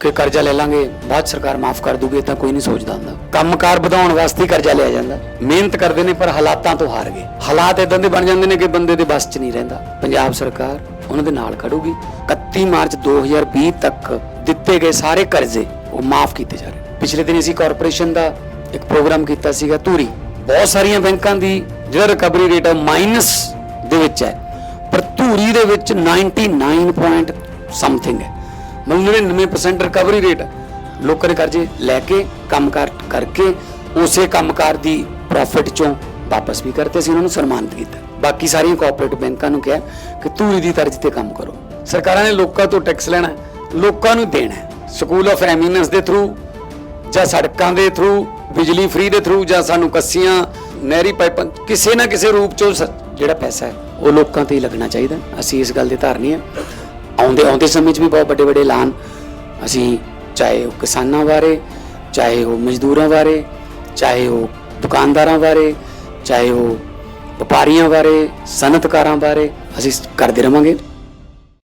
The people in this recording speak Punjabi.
ਕਿ ਕਰਜ਼ਾ ਲੈ ਲਾਂਗੇ, ਬਾਅਦ ਸਰਕਾਰ ਮਾਫ ਕਰ ਦੂਗੀ ਤਾਂ ਕੋਈ ਨਹੀਂ ਸੋਚਦਾ ਹੁੰਦਾ। ਕੰਮਕਾਰ ਵਧਾਉਣ ਵਾਸਤੇ ਕਰਜ਼ਾ ਲਿਆ ਜਾਂਦਾ। ਮਿਹਨਤ ਕਰਦੇ ਨੇ, ਪਰ ਹਾਲਾਤਾਂ ਤੋਂ ਹਾਰ ਗਏ। ਹਾਲਾਤ ਇਦਾਂ ਦੇ ਬਣ ਜਾਂਦੇ ਨੇ ਕਿ ਬੰਦੇ ਦੇ ਬਸ 'ਚ ਨਹੀਂ ਰਹਿੰਦਾ। ਪੰਜਾਬ ਸਰਕਾਰ ਉਹਨਾਂ ਦੇ ਨਾਲ ਖੜੂਗੀ। 31 ਮਾਰਚ 2020 ਤੱਕ ਦਿੱਤੇ ਗਏ ਸਾਰੇ ਕਰਜ਼ੇ ਉਹ ਮਾਫ ਕੀਤੇ ਜਾ ਰਹੇ ਪਿਛਲੇ ਦਿਨ ਅਸੀਂ ਕਾਰਪੋਰੇਸ਼ਨ ਦਾ ਇੱਕ ਪ੍ਰੋਗਰਾਮ ਕੀਤਾ ਸੀਗਾ, ਧੂਰੀ। ਬਹੁਤ ਸਾਰੀਆਂ ਬੈਂਕਾਂ ਦੀ ਜਿਹੜਾ ਰਿਕਵਰੀ ਰੇਟ ਹੈ ਮਾਈਨਸ ਦੇ ਵਿੱਚ ਹੈ। ਪਰ ਧੂਰੀ ਦੇ ਵਿੱਚ 99 ਪੁਆਇੰਟ ਸਮਥਿੰਗ ਹੈ। ਮਤਲਬ 99% ਰਿਕਵਰੀ ਰੇਟ ਲੋਕਾਂ ਦੇ ਕਰਜ਼ੇ ਲੈ ਕੇ ਕੰਮਕਾਰ ਕਰਕੇ, ਉਸੇ ਕੰਮਕਾਰ ਦੀ ਪ੍ਰੋਫਿਟ ਚੋਂ ਵਾਪਸ ਵੀ ਕਰਤੇ ਸੀ, ਉਹਨਾਂ ਨੂੰ ਸਨਮਾਨਿਤ ਕੀਤਾ। ਬਾਕੀ ਸਾਰੀਆਂ ਕੋਆਪਰੇਟਿਵ ਬੈਂਕਾਂ ਨੂੰ ਕਿਹਾ ਕਿ ਧੂਰੀ ਦੀ ਤਰਜ਼ ਤੇ ਕੰਮ ਕਰੋ। ਸਰਕਾਰਾਂ ਨੇ ਲੋਕਾਂ ਤੋਂ ਟੈਕਸ ਲੈਣਾ ਲੋਕਾਂ ਨੂੰ ਦੇਣਾ ਸਕੂਲ ਆਫ ਐਮੀਨੈਂਸ ਦੇ ਥਰੂ ਜਾਂ ਸੜਕਾਂ ਦੇ ਥਰੂ ਬਿਜਲੀ ਫ੍ਰੀ ਦੇ ਥਰੂ ਜਾਂ ਸਾਨੂੰ ਕੱਸੀਆਂ, ਨਹਿਰੀ ਪਾਈਪਾਂ, ਕਿਸੇ ਨਾ ਕਿਸੇ ਰੂਪ ਚੋਂ ਸ- ਜਿਹੜਾ ਪੈਸਾ ਹੈ, ਉਹ ਲੋਕਾਂ ਤੇ ਹੀ ਲੱਗਣਾ ਚਾਹੀਦਾ ਅਸੀਂ ਇਸ ਗੱਲ ਦੇ ਧਾਰਨੀ ਹੈ ਆਉਂਦੇ ਆਉਂਦੇ ਸਮੇਂ 'ਚ ਵੀ ਬਹੁਤ ਵੱਡੇ ਵੱਡੇ ਐਲਾਨ ਅਸੀਂ ਚਾਹੇ ਉਹ ਕਿਸਾਨਾਂ ਬਾਰੇ, ਚਾਹੇ ਉਹ ਮਜ਼ਦੂਰਾਂ ਬਾਰੇ, ਚਾਹੇ ਉਹ ਦੁਕਾਨਦਾਰਾਂ ਬਾਰੇ, ਚਾਹੇ ਉਹ ਵਪਾਰੀਆਂ ਬਾਰੇ, ਸਨਅਤਕਾਰਾਂ ਬਾਰੇ ਅਸੀਂ ਕਰਦੇ ਰਵਾਂਗੇ।